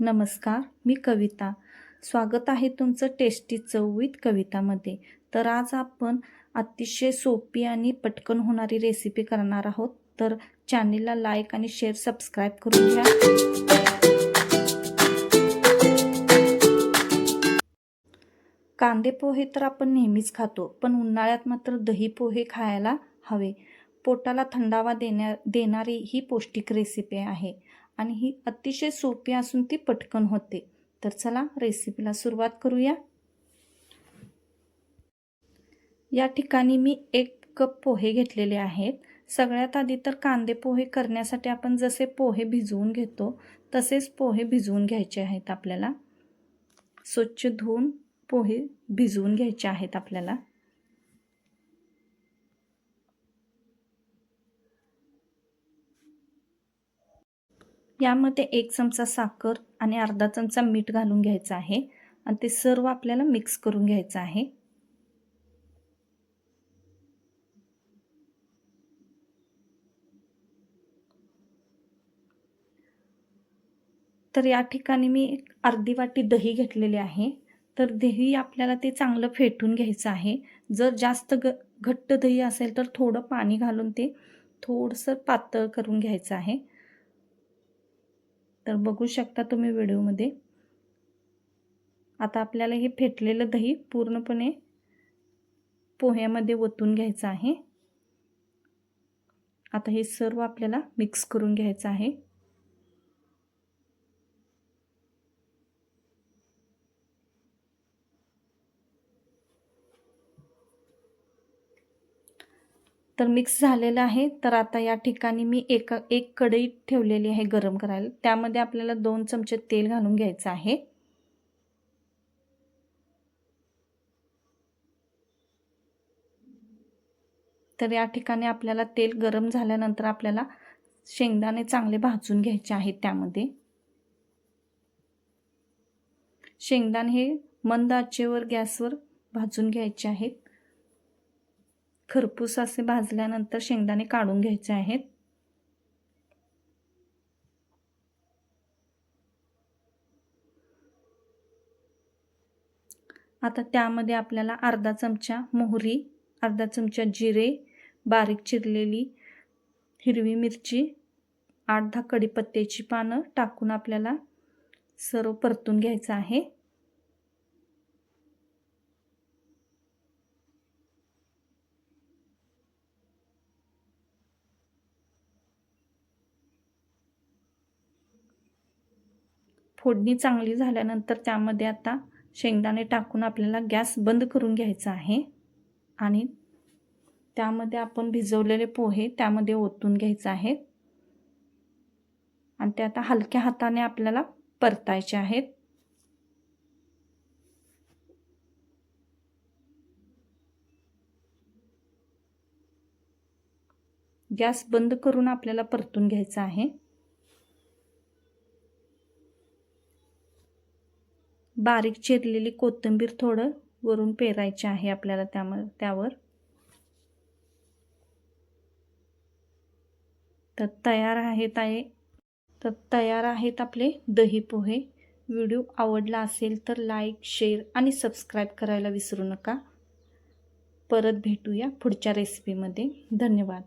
नमस्कार मी कविता. स्वागत आहे तुमचं टेस्टी चवीत कवितामध्ये. तर आज आपण अतिशय सोपी आणि पटकन होणारी रेसिपी करणार आहोत. तर चॅनेलला लाईक आणि शेअर सबस्क्राईब करून घ्या. कांदे पोहे तर आपण नेहमीच खातो पण उन्हाळ्यात मात्र दही पोहे खायला हवे. पोटाला थंडावा देण्या देणारी ही पौष्टिक रेसिपी आहे. आणि ही अतिशय सोपी असून ती पटकन होते. तर चला रेसिपीला सुरुवात करूया. या ठिकाणी मी एक कप पोहे घेतलेले आहेत. सगळ्यात आधी तर कांदे पोहे करण्यासाठी आपण जसे पोहे भिजवून घेतो तसेच पोहे भिजवून घ्यायचे आहेत आपल्याला. स्वच्छ धुवून पोहे भिजवून घ्यायचे आहेत आपल्याला. यामध्ये एक चमचा साखर आणि अर्धा चमचा मीठ घालून घ्यायचं आहे. आणि ते सर्व आपल्याला मिक्स करून घ्यायचं आहे. तर या ठिकाणी मी एक अर्धी वाटी दही घेतलेली आहे. तर दही आपल्याला ते चांगलं फेटून घ्यायचं आहे. जर जास्त ग घट्ट दही असेल तर थोडं पाणी घालून ते थोडंसं पातळ करून घ्यायचं आहे. तर बघू शकता तुम्ही व्हिडिओमध्ये. आता आपल्याला हे फेटलेलं दही पूर्णपणे पोह्यामध्ये ओतून घ्यायचं आहे. आता हे सर्व आपल्याला मिक्स करून घ्यायचं आहे. तर मिक्स झालेलं आहे. तर आता या ठिकाणी मी एका एक कढई ठेवलेली आहे गरम करायला. त्यामध्ये आपल्याला दोन चमचे तेल घालून घ्यायचं आहे. तर या ठिकाणी आपल्याला तेल गरम झाल्यानंतर आपल्याला शेंगदाणे चांगले भाजून घ्यायचे आहेत त्यामध्ये. शेंगदाणे हे मंद आचेवर गॅसवर भाजून घ्यायचे आहेत. खरपूस असे भाजल्यानंतर शेंगदाणे काढून घ्यायचे आहेत. आता त्यामध्ये आपल्याला अर्धा चमचा मोहरी अर्धा चमचा जिरे बारीक चिरलेली हिरवी मिरची आठ दहा कढीपत्त्याची पानं टाकून आपल्याला सर्व परतून घ्यायचं आहे. फोडणी चांगली झाल्यानंतर त्यामध्ये आता शेंगदाणे टाकून आपल्याला गॅस बंद करून घ्यायचा आहे. आणि त्यामध्ये आपण भिजवलेले पोहे त्यामध्ये ओतून घ्यायचे आहेत. आणि ते आता हलक्या हाताने आपल्याला परतायचे आहेत. गॅस बंद करून आपल्याला परतून घ्यायचं आहे. बारीक चिरलेली कोथिंबीर थोडं वरून पेरायचे आहे आपल्याला त्याम त्यावर. तर तयार आहेत आहे. तर तयार आहेत आपले दही पोहे. व्हिडिओ आवडला असेल तर लाईक शेअर आणि सबस्क्राईब करायला विसरू नका. परत भेटूया पुढच्या रेसिपीमध्ये. धन्यवाद.